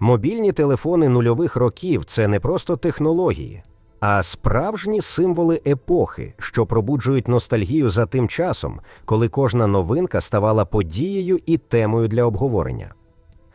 Мобільні телефони нульових років це не просто технології, а справжні символи епохи, що пробуджують ностальгію за тим часом, коли кожна новинка ставала подією і темою для обговорення.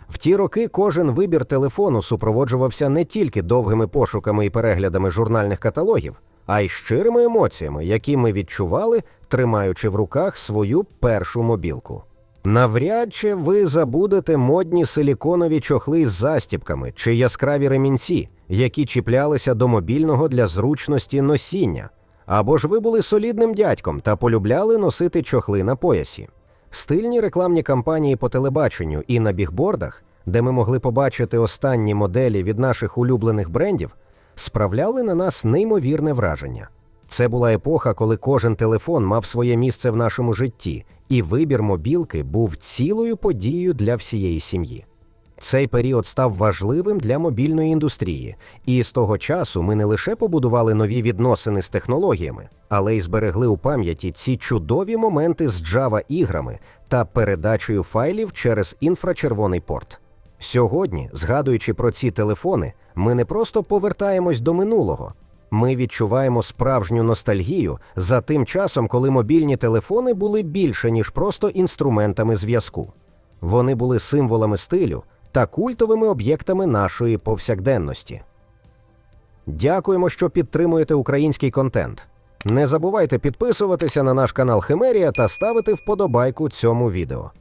В ті роки кожен вибір телефону супроводжувався не тільки довгими пошуками і переглядами журнальних каталогів, а й щирими емоціями, які ми відчували, тримаючи в руках свою першу мобілку. Навряд чи ви забудете модні силіконові чохли з застіпками чи яскраві ремінці, які чіплялися до мобільного для зручності носіння, або ж ви були солідним дядьком та полюбляли носити чохли на поясі. Стильні рекламні кампанії по телебаченню і на бігбордах, де ми могли побачити останні моделі від наших улюблених брендів, справляли на нас неймовірне враження. Це була епоха, коли кожен телефон мав своє місце в нашому житті, і вибір мобілки був цілою подією для всієї сім'ї. Цей період став важливим для мобільної індустрії, і з того часу ми не лише побудували нові відносини з технологіями, але й зберегли у пам'яті ці чудові моменти з Java іграми та передачею файлів через інфрачервоний порт. Сьогодні, згадуючи про ці телефони, ми не просто повертаємось до минулого. Ми відчуваємо справжню ностальгію за тим часом, коли мобільні телефони були більше, ніж просто інструментами зв'язку. Вони були символами стилю та культовими об'єктами нашої повсякденності. Дякуємо, що підтримуєте український контент. Не забувайте підписуватися на наш канал Химерія та ставити вподобайку цьому відео.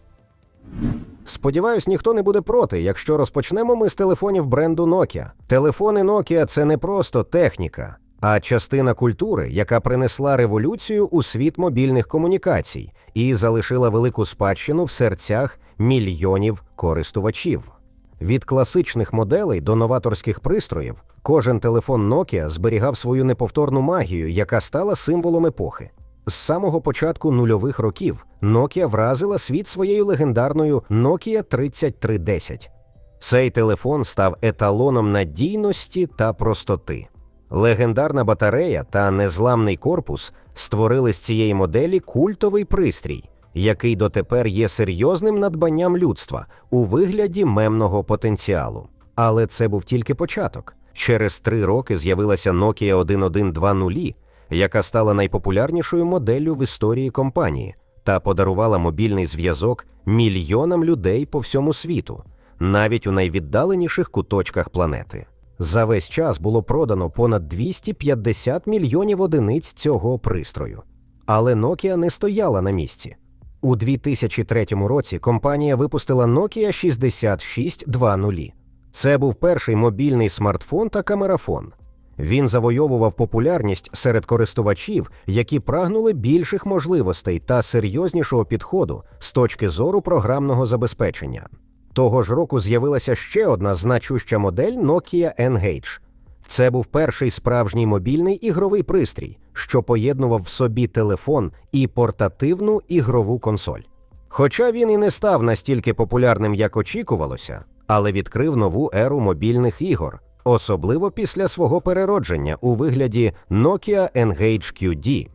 Сподіваюсь, ніхто не буде проти, якщо розпочнемо ми з телефонів бренду Nokia. Телефони Nokia – це не просто техніка, а частина культури, яка принесла революцію у світ мобільних комунікацій і залишила велику спадщину в серцях мільйонів користувачів. Від класичних моделей до новаторських пристроїв кожен телефон Nokia зберігав свою неповторну магію, яка стала символом епохи. З самого початку нульових років Nokia вразила світ своєю легендарною Nokia 3310. Цей телефон став еталоном надійності та простоти. Легендарна батарея та незламний корпус створили з цієї моделі культовий пристрій, який дотепер є серйозним надбанням людства у вигляді мемного потенціалу. Але це був тільки початок. Через три роки з'явилася Nokia 1120, яка стала найпопулярнішою моделлю в історії компанії та подарувала мобільний зв'язок мільйонам людей по всьому світу, навіть у найвіддаленіших куточках планети. За весь час було продано понад 250 мільйонів одиниць цього пристрою. Але Nokia не стояла на місці. У 2003 році компанія випустила Nokia 6620. Це був перший мобільний смартфон та камерафон. Він завойовував популярність серед користувачів, які прагнули більших можливостей та серйознішого підходу з точки зору програмного забезпечення. Того ж року з'явилася ще одна значуща модель Nokia N-Gage. Це був перший справжній мобільний ігровий пристрій, що поєднував в собі телефон і портативну ігрову консоль. Хоча він і не став настільки популярним, як очікувалося, але відкрив нову еру мобільних ігор, особливо після свого переродження у вигляді Nokia N-Gage QD.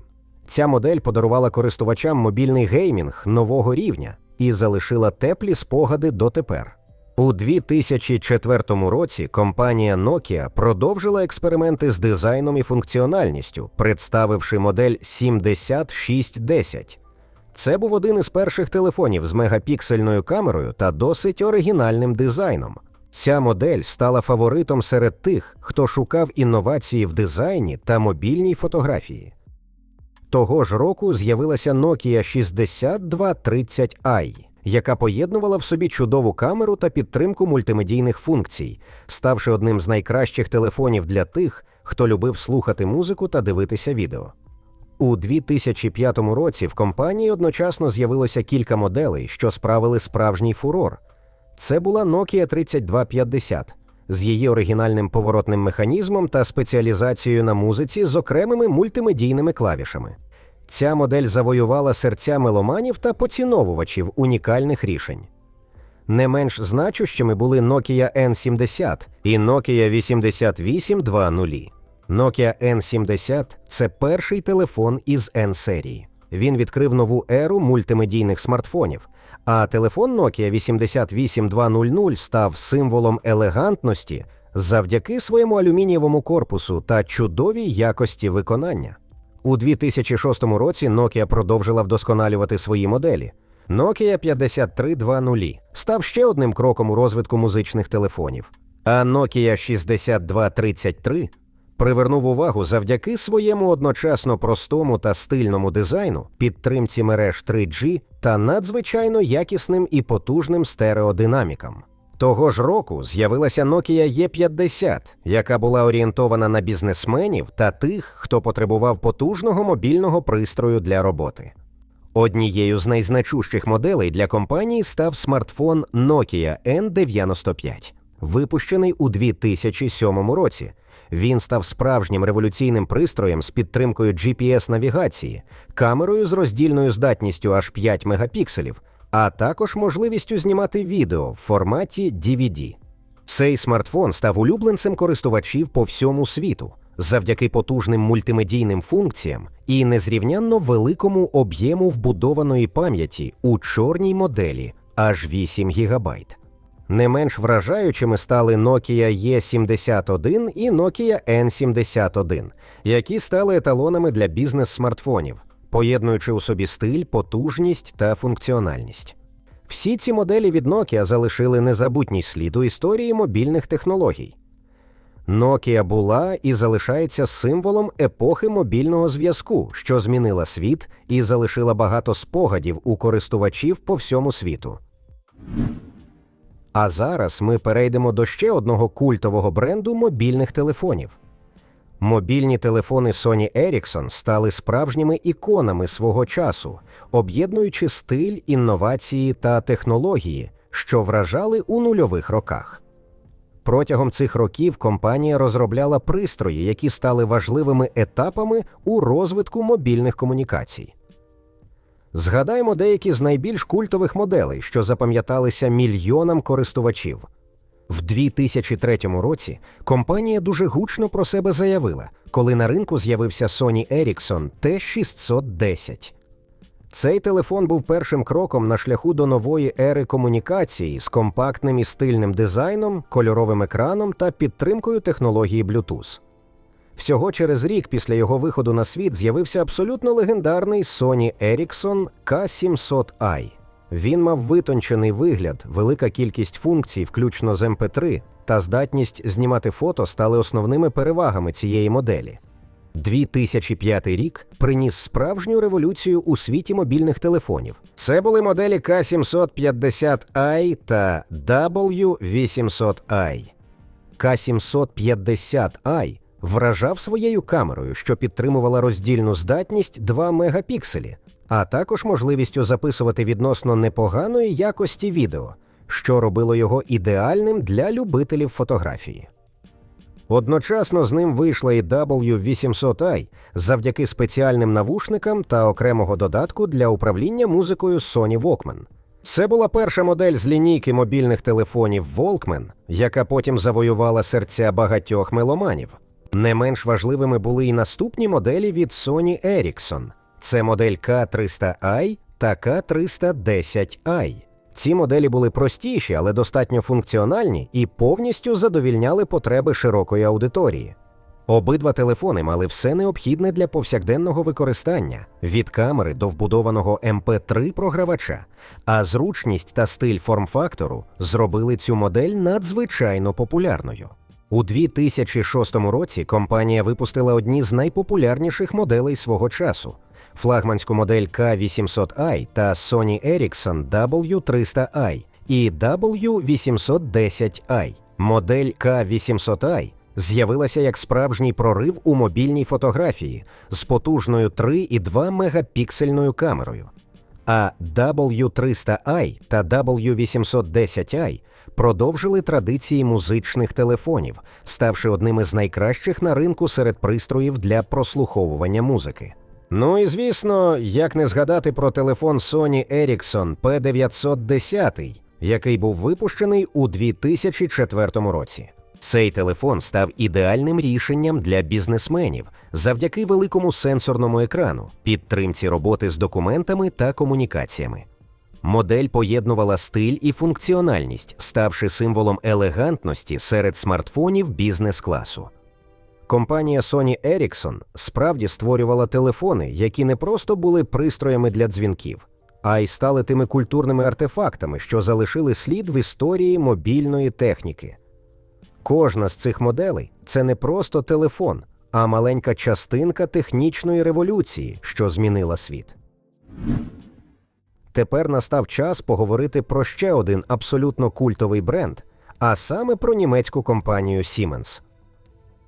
Ця модель подарувала користувачам мобільний геймінг нового рівня і залишила теплі спогади дотепер. У 2004 році компанія Nokia продовжила експерименти з дизайном і функціональністю, представивши модель 7610. Це був один із перших телефонів з мегапіксельною камерою та досить оригінальним дизайном. Ця модель стала фаворитом серед тих, хто шукав інновації в дизайні та мобільній фотографії. Того ж року з'явилася Nokia 6230i, яка поєднувала в собі чудову камеру та підтримку мультимедійних функцій, ставши одним з найкращих телефонів для тих, хто любив слухати музику та дивитися відео. У 2005 році в компанії одночасно з'явилося кілька моделей, що справили справжній фурор. Це була Nokia 3250 з її оригінальним поворотним механізмом та спеціалізацією на музиці з окремими мультимедійними клавішами. Ця модель завоювала серця меломанів та поціновувачів унікальних рішень. Не менш значущими були Nokia N70 і Nokia 8820. Nokia N70 це перший телефон із N серії. Він відкрив нову еру мультимедійних смартфонів. А телефон Nokia 88200 став символом елегантності завдяки своєму алюмінієвому корпусу та чудовій якості виконання. У 2006 році Nokia продовжила вдосконалювати свої моделі. Nokia 5320 став ще одним кроком у розвитку музичних телефонів. А Nokia 6233 привернув увагу завдяки своєму одночасно простому та стильному дизайну, підтримці мереж 3G та надзвичайно якісним і потужним стереодинамікам. Того ж року з'явилася Nokia E50, яка була орієнтована на бізнесменів та тих, хто потребував потужного мобільного пристрою для роботи. Однією з найзначущих моделей для компанії став смартфон Nokia N95, випущений у 2007 році. Він став справжнім революційним пристроєм з підтримкою GPS-навігації, камерою з роздільною здатністю аж 5 мегапікселів, а також можливістю знімати відео в форматі DVD. Цей смартфон став улюбленцем користувачів по всьому світу завдяки потужним мультимедійним функціям і незрівнянно великому об'єму вбудованої пам'яті у чорній моделі аж 8 ГБ. Не менш вражаючими стали Nokia E71 і Nokia N71, які стали еталонами для бізнес-смартфонів, поєднуючи у собі стиль, потужність та функціональність. Всі ці моделі від Nokia залишили незабутній слід у історії мобільних технологій. Nokia була і залишається символом епохи мобільного зв'язку, що змінила світ і залишила багато спогадів у користувачів по всьому світу. А зараз ми перейдемо до ще одного культового бренду мобільних телефонів. Мобільні телефони Sony Ericsson стали справжніми іконами свого часу, об'єднуючи стиль, інновації та технології, що вражали у нульових роках. Протягом цих років компанія розробляла пристрої, які стали важливими етапами у розвитку мобільних комунікацій. Згадаємо деякі з найбільш культових моделей, що запам'яталися мільйонам користувачів. В 2003 році компанія дуже гучно про себе заявила, коли на ринку з'явився Sony Ericsson T610. Цей телефон був першим кроком на шляху до нової ери комунікації з компактним і стильним дизайном, кольоровим екраном та підтримкою технології Bluetooth. Всього через рік після його виходу на світ з'явився абсолютно легендарний Sony Ericsson K700i. Він мав витончений вигляд, велика кількість функцій, включно з MP3, та здатність знімати фото стали основними перевагами цієї моделі. 2005 рік приніс справжню революцію у світі мобільних телефонів. Це були моделі K750i та W800i. K750i вражав своєю камерою, що підтримувала роздільну здатність 2 мегапікселі, а також можливістю записувати відносно непоганої якості відео, що робило його ідеальним для любителів фотографії. Одночасно з ним вийшла і W800i завдяки спеціальним навушникам та окремого додатку для управління музикою Sony Walkman. Це була перша модель з лінійки мобільних телефонів Walkman, яка потім завоювала серця багатьох меломанів. Не менш важливими були й наступні моделі від Sony Ericsson. Це модель K300i та K310i. Ці моделі були простіші, але достатньо функціональні і повністю задовільняли потреби широкої аудиторії. Обидва телефони мали все необхідне для повсякденного використання від камери до вбудованого MP3 програвача, а зручність та стиль форм-фактору зробили цю модель надзвичайно популярною. У 2006 році компанія випустила одні з найпопулярніших моделей свого часу флагманську модель K800i та Sony Ericsson W300i і W810i. Модель K800i з'явилася як справжній прорив у мобільній фотографії з потужною 3,2 мегапіксельною камерою. А W300i та W810i продовжили традиції музичних телефонів, ставши одним із найкращих на ринку серед пристроїв для прослуховування музики. Ну і звісно, як не згадати про телефон Sony Ericsson P910, який був випущений у 2004 році. Цей телефон став ідеальним рішенням для бізнесменів завдяки великому сенсорному екрану, підтримці роботи з документами та комунікаціями. Модель поєднувала стиль і функціональність, ставши символом елегантності серед смартфонів бізнес-класу. Компанія Sony Ericsson справді створювала телефони, які не просто були пристроями для дзвінків, а й стали тими культурними артефактами, що залишили слід в історії мобільної техніки. Кожна з цих моделей це не просто телефон, а маленька частинка технічної революції, що змінила світ. Тепер настав час поговорити про ще один абсолютно культовий бренд, а саме про німецьку компанію Siemens.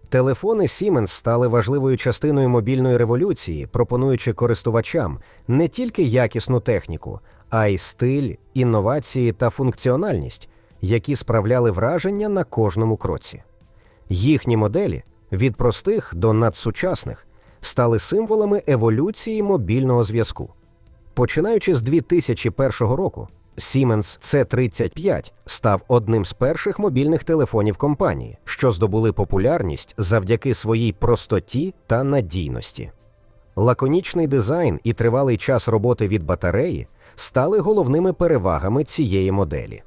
Телефони Siemens стали важливою частиною мобільної революції, пропонуючи користувачам не тільки якісну техніку, а й стиль, інновації та функціональність, які справляли враження на кожному кроці. Їхні моделі від простих до надсучасних стали символами еволюції мобільного зв'язку. Починаючи з 2001 року, Siemens C35 став одним з перших мобільних телефонів компанії, що здобули популярність завдяки своїй простоті та надійності. Лаконічний дизайн і тривалий час роботи від батареї стали головними перевагами цієї моделі.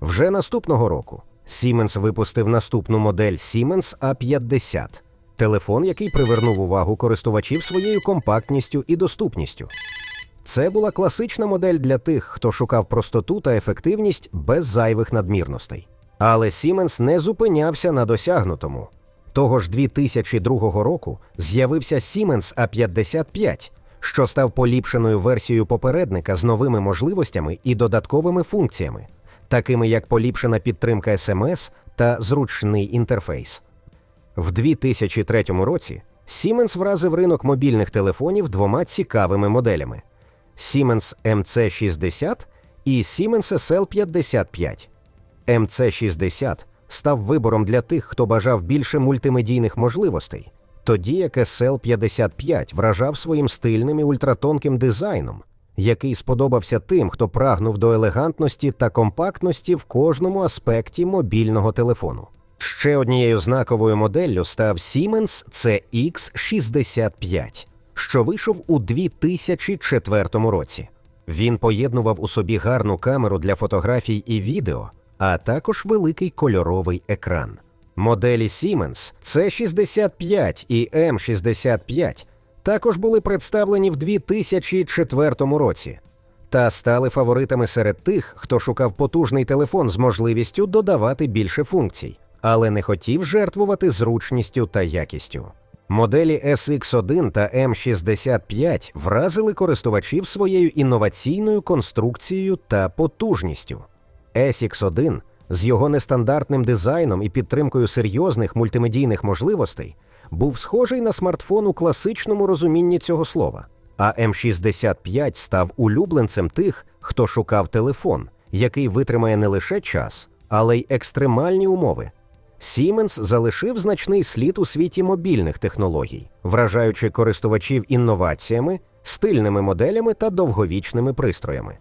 Вже наступного року Siemens випустив наступну модель Siemens A50 телефон, який привернув увагу користувачів своєю компактністю і доступністю. Це була класична модель для тих, хто шукав простоту та ефективність без зайвих надмірностей. Але Siemens не зупинявся на досягнутому. Того ж 2002 року з'явився Siemens A55, що став поліпшеною версією попередника з новими можливостями і додатковими функціями, такими як поліпшена підтримка SMS та зручний інтерфейс. В 2003 році Siemens вразив ринок мобільних телефонів двома цікавими моделями. Siemens MC60 і Siemens SL55. MC60 став вибором для тих, хто бажав більше мультимедійних можливостей, тоді як SL55 вражав своїм стильним і ультратонким дизайном, який сподобався тим, хто прагнув до елегантності та компактності в кожному аспекті мобільного телефону. Ще однією знаковою моделлю став Siemens CX65 що вийшов у 2004 році. Він поєднував у собі гарну камеру для фотографій і відео, а також великий кольоровий екран. Моделі Siemens C65 і M65 також були представлені в 2004 році та стали фаворитами серед тих, хто шукав потужний телефон з можливістю додавати більше функцій, але не хотів жертвувати зручністю та якістю. Моделі SX1 та M65 вразили користувачів своєю інноваційною конструкцією та потужністю. SX1 з його нестандартним дизайном і підтримкою серйозних мультимедійних можливостей був схожий на смартфон у класичному розумінні цього слова. А М65 став улюбленцем тих, хто шукав телефон, який витримає не лише час, але й екстремальні умови. Siemens залишив значний слід у світі мобільних технологій, вражаючи користувачів інноваціями, стильними моделями та довговічними пристроями.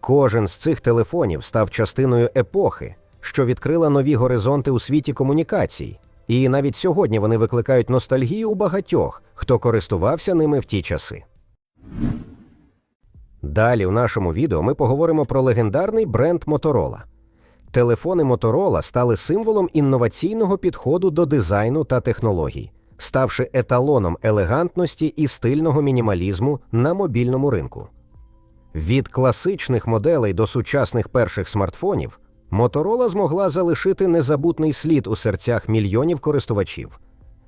Кожен з цих телефонів став частиною епохи, що відкрила нові горизонти у світі комунікацій, і навіть сьогодні вони викликають ностальгію у багатьох, хто користувався ними в ті часи. Далі у нашому відео ми поговоримо про легендарний бренд Motorola – Телефони Motorola стали символом інноваційного підходу до дизайну та технологій, ставши еталоном елегантності і стильного мінімалізму на мобільному ринку. Від класичних моделей до сучасних перших смартфонів Motorola змогла залишити незабутний слід у серцях мільйонів користувачів.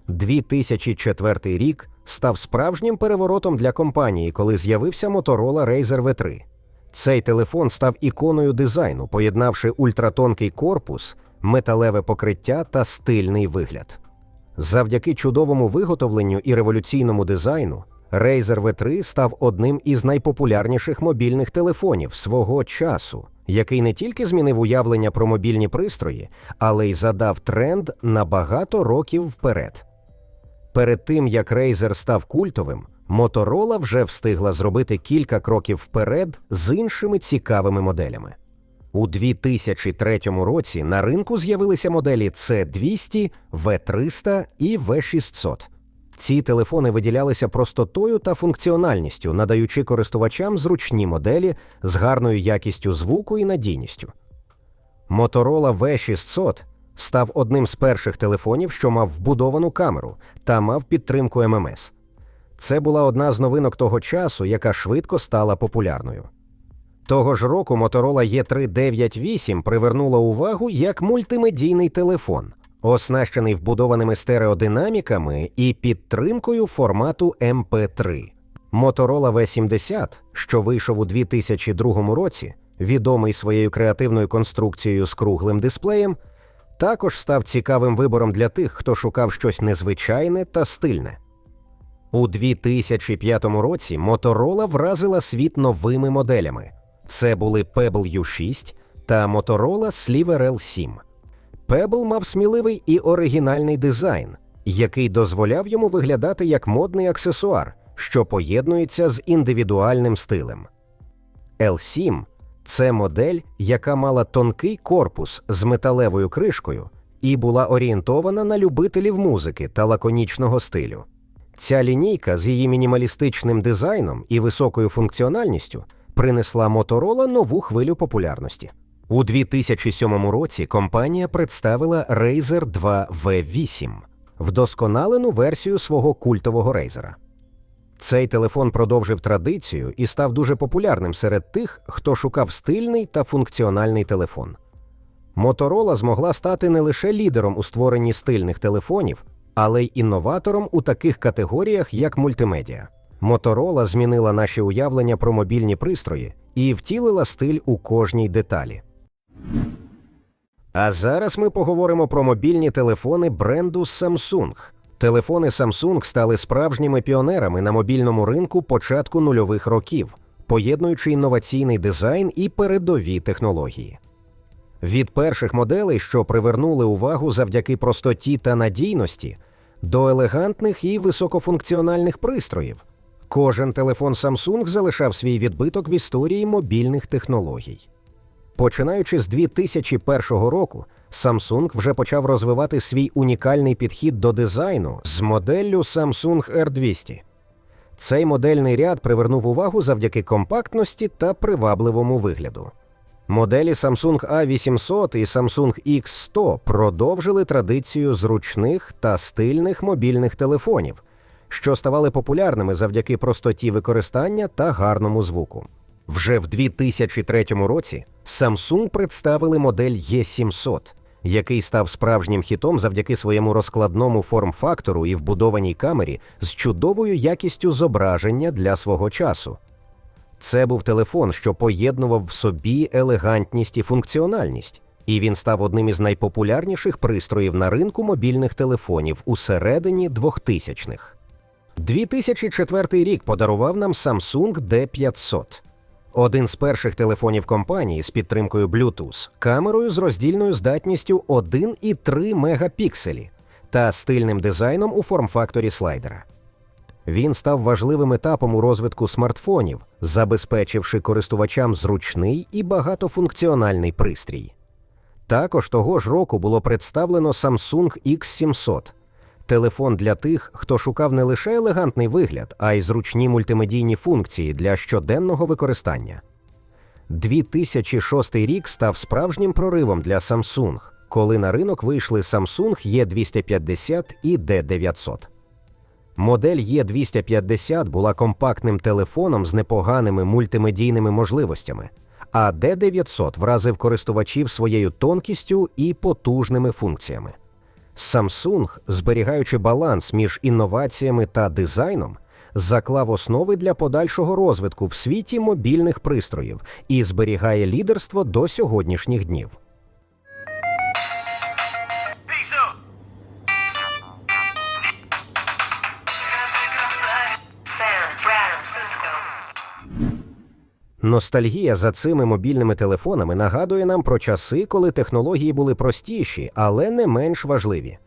2004 рік став справжнім переворотом для компанії, коли з'явився Motorola Razer V3. Цей телефон став іконою дизайну, поєднавши ультратонкий корпус, металеве покриття та стильний вигляд. Завдяки чудовому виготовленню і революційному дизайну, Razer V3 став одним із найпопулярніших мобільних телефонів свого часу, який не тільки змінив уявлення про мобільні пристрої, але й задав тренд на багато років вперед. Перед тим як Razer став культовим, Моторола вже встигла зробити кілька кроків вперед з іншими цікавими моделями. У 2003 році на ринку з'явилися моделі C200, V300 і V600. Ці телефони виділялися простотою та функціональністю, надаючи користувачам зручні моделі з гарною якістю звуку і надійністю. Motorola V600 став одним з перших телефонів, що мав вбудовану камеру та мав підтримку ММС. Це була одна з новинок того часу, яка швидко стала популярною. Того ж року Motorola E398 привернула увагу як мультимедійний телефон, оснащений вбудованими стереодинаміками і підтримкою формату MP3. Motorola V70, що вийшов у 2002 році, відомий своєю креативною конструкцією з круглим дисплеєм, також став цікавим вибором для тих, хто шукав щось незвичайне та стильне. У 2005 році Motorola вразила світ новими моделями. Це були Pebble U6 та Motorola Sliver L7. Pebble мав сміливий і оригінальний дизайн, який дозволяв йому виглядати як модний аксесуар, що поєднується з індивідуальним стилем. L7 це модель, яка мала тонкий корпус з металевою кришкою і була орієнтована на любителів музики та лаконічного стилю. Ця лінійка з її мінімалістичним дизайном і високою функціональністю принесла Motorola нову хвилю популярності. У 2007 році компанія представила Razer 2 V8 вдосконалену версію свого культового Razer. Цей телефон продовжив традицію і став дуже популярним серед тих, хто шукав стильний та функціональний телефон. Motorola змогла стати не лише лідером у створенні стильних телефонів, але й інноватором у таких категоріях, як мультимедіа. Motorola змінила наші уявлення про мобільні пристрої і втілила стиль у кожній деталі. А зараз ми поговоримо про мобільні телефони бренду Samsung. Телефони Samsung стали справжніми піонерами на мобільному ринку початку нульових років, поєднуючи інноваційний дизайн і передові технології. Від перших моделей, що привернули увагу завдяки простоті та надійності, до елегантних і високофункціональних пристроїв, кожен телефон Samsung залишав свій відбиток в історії мобільних технологій. Починаючи з 2001 року, Samsung вже почав розвивати свій унікальний підхід до дизайну з моделлю Samsung R200. Цей модельний ряд привернув увагу завдяки компактності та привабливому вигляду. Моделі Samsung A800 і Samsung X100 продовжили традицію зручних та стильних мобільних телефонів, що ставали популярними завдяки простоті використання та гарному звуку. Вже в 2003 році Samsung представили модель E700, який став справжнім хітом завдяки своєму розкладному форм-фактору і вбудованій камері з чудовою якістю зображення для свого часу. Це був телефон, що поєднував в собі елегантність і функціональність, і він став одним із найпопулярніших пристроїв на ринку мобільних телефонів у середині 2000-х. 2004 рік подарував нам Samsung D500. Один з перших телефонів компанії з підтримкою Bluetooth, камерою з роздільною здатністю 1,3 мегапікселі та стильним дизайном у форм-факторі слайдера. Він став важливим етапом у розвитку смартфонів, забезпечивши користувачам зручний і багатофункціональний пристрій. Також того ж року було представлено Samsung X700 телефон для тих, хто шукав не лише елегантний вигляд, а й зручні мультимедійні функції для щоденного використання. 2006 рік став справжнім проривом для Samsung, коли на ринок вийшли Samsung E250 і D900. Модель E250 була компактним телефоном з непоганими мультимедійними можливостями, а D900 вразив користувачів своєю тонкістю і потужними функціями. Samsung, зберігаючи баланс між інноваціями та дизайном, заклав основи для подальшого розвитку в світі мобільних пристроїв і зберігає лідерство до сьогоднішніх днів. Ностальгія за цими мобільними телефонами нагадує нам про часи, коли технології були простіші, але не менш важливі.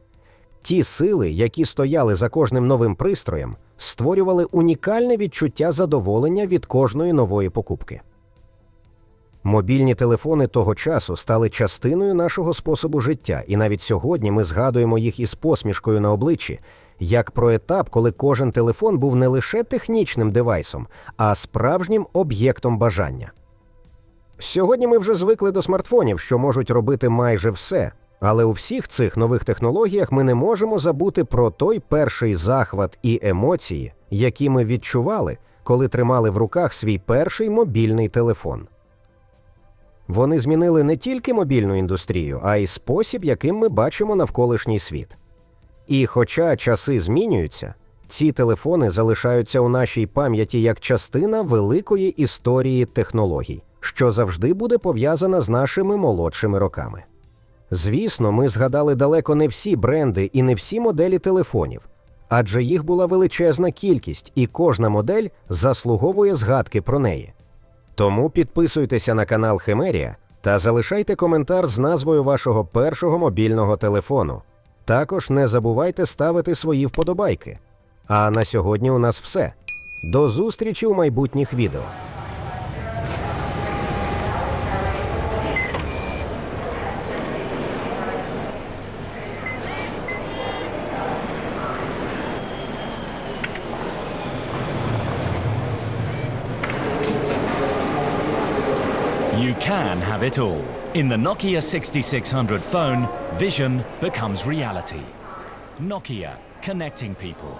Ті сили, які стояли за кожним новим пристроєм, створювали унікальне відчуття задоволення від кожної нової покупки. Мобільні телефони того часу стали частиною нашого способу життя, і навіть сьогодні ми згадуємо їх із посмішкою на обличчі, як про етап, коли кожен телефон був не лише технічним девайсом, а справжнім об'єктом бажання. Сьогодні ми вже звикли до смартфонів, що можуть робити майже все. Але у всіх цих нових технологіях ми не можемо забути про той перший захват і емоції, які ми відчували, коли тримали в руках свій перший мобільний телефон. Вони змінили не тільки мобільну індустрію, а й спосіб, яким ми бачимо навколишній світ. І хоча часи змінюються, ці телефони залишаються у нашій пам'яті як частина великої історії технологій, що завжди буде пов'язана з нашими молодшими роками. Звісно, ми згадали далеко не всі бренди і не всі моделі телефонів, адже їх була величезна кількість, і кожна модель заслуговує згадки про неї. Тому підписуйтеся на канал Химерія та залишайте коментар з назвою вашого першого мобільного телефону. Також не забувайте ставити свої вподобайки. А на сьогодні у нас все. До зустрічі у майбутніх відео. You can have it all. In the Nokia 6600 phone, vision becomes reality. Nokia, connecting people.